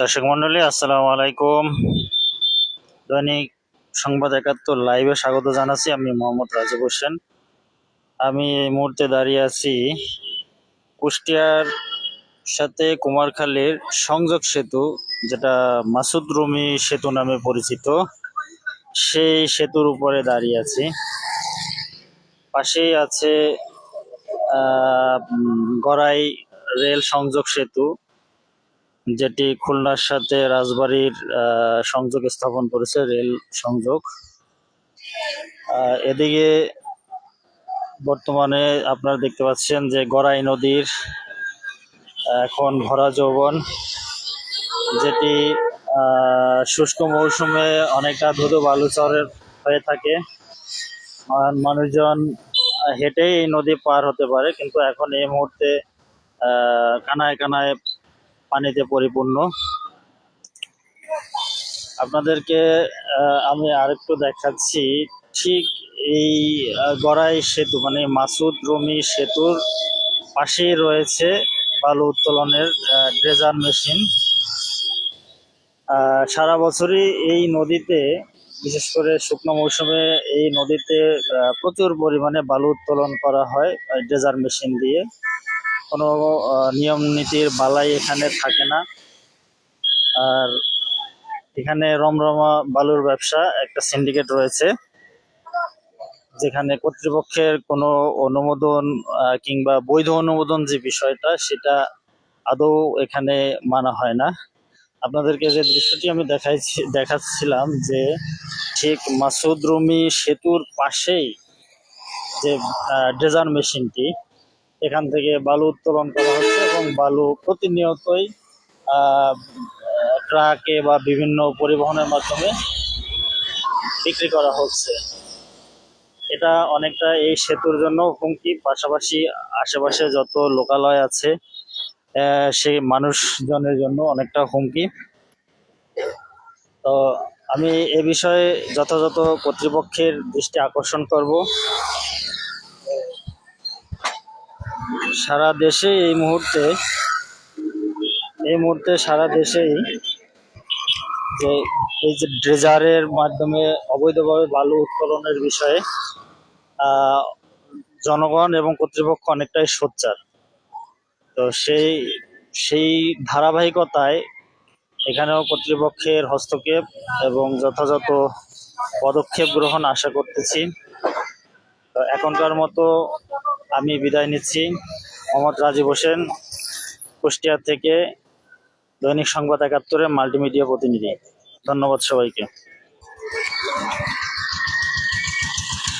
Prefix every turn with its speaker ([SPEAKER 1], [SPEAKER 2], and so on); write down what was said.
[SPEAKER 1] দর্শক মন্ডলী, আসসালামু আলাইকুম। দৈনিক সংবাদ একাত্তর লাইভে স্বাগত জানাচ্ছি আমি মোহাম্মদ রাজীব হোসেন। আমি এই মুহূর্তে দাঁড়িয়ে আছি কুষ্টিয়ার সাথে কুমারখালীর সংযোগ সেতু, যেটা মাসুদ রুমি সেতু নামে পরিচিত। সেই সেতুর উপরে দাঁড়িয়ে আছি। পাশেই আছে গড়াই রেল সংযোগ সেতু। যেটি খুলনার সাথে রাজবাড়ির সংযোগ স্থাপন করেছে, রেল সংযোগ। এদিকে বর্তমানে আপনারা দেখতে পাচ্ছেন যে গড়াই নদীর এখন ভরা যৌবন, যেটি শুষ্ক মৌসুমে অনেকটা ধুধু বালুচরের হয়ে থাকে। মানুষজন হেঁটেই এই নদী পার হতে পারে, কিন্তু এখন এই মুহূর্তে কানায় কানায় পানিতে পরিপূর্ণ। আপনাদেরকে আমি আরেকটু দেখাচ্ছি। ঠিক এই গড়াই সেতু মানে মাসুদ রমি সেতুর পাশেই রয়েছে বালু উত্তোলনের ড্রেজার মেশিন। সারা বছরই এই নদীতে, বিশেষ করে শুকনো মৌসুমে এই নদীতে প্রচুর পরিমাণে বালু উত্তোলন করা হয় ড্রেজার মেশিন দিয়ে। কোনো নিয়ম নীতির বালাই এখানে থাকে না। আর এখানে রমরমা বালুর ব্যবসা একটা সিন্ডিকেট রয়েছে, যেখানে কর্তৃপক্ষের কোনো অনুমোদন কিংবা বৈধ অনুমোদন যে বিষয়টা, সেটা আদৌ এখানে মানা হয় না। আপনাদেরকে যে দৃশ্যটি আমি দেখাইছি, দেখাচ্ছিলাম যে ঠিক মাসুদ রুমি সেতুর পাশেই যে ড্রেজার মেশিনটি এখান থেকে বালু উত্তোলন করা হচ্ছে এবং বালু প্রতিনিয়তই ট্রাকে বা বিভিন্ন পরিবহনের মাধ্যমে বিক্রি করা হচ্ছে। এটা অনেকটা এই সেতুর জন্য হুমকি। পাশাপাশি আশেপাশে যত লোকালয় আছে সেই মানুষজনের জন্য অনেকটা হুমকি। তো আমি এ বিষয়ে যথাযথ কর্তৃপক্ষের দৃষ্টি আকর্ষণ করব। সারা দেশে এই মুহূর্তে এই মুহূর্তে সারা দেশেই যে এই যে ড্রেজারের মাধ্যমে অবৈধভাবে বালু উত্তোলনের বিষয়ে জনগণ এবং কর্তৃপক্ষ অনেকটাই সোচ্চার। তো সেই সেই ধারাবাহিকতায় এখানেও কর্তৃপক্ষের হস্তক্ষেপ এবং যথাযথ পদক্ষেপ গ্রহণ আশা করতেছি। তো এখনকার মতো আমি বিদায় নিচ্ছি। মোহাম্মদ রাজীব হোসেন কুষ্টিয়া থেকে দৈনিক সংবাদ একাত্তরের মাল্টিমিডিয়া প্রতিনিধি। ধন্যবাদ সবাইকে।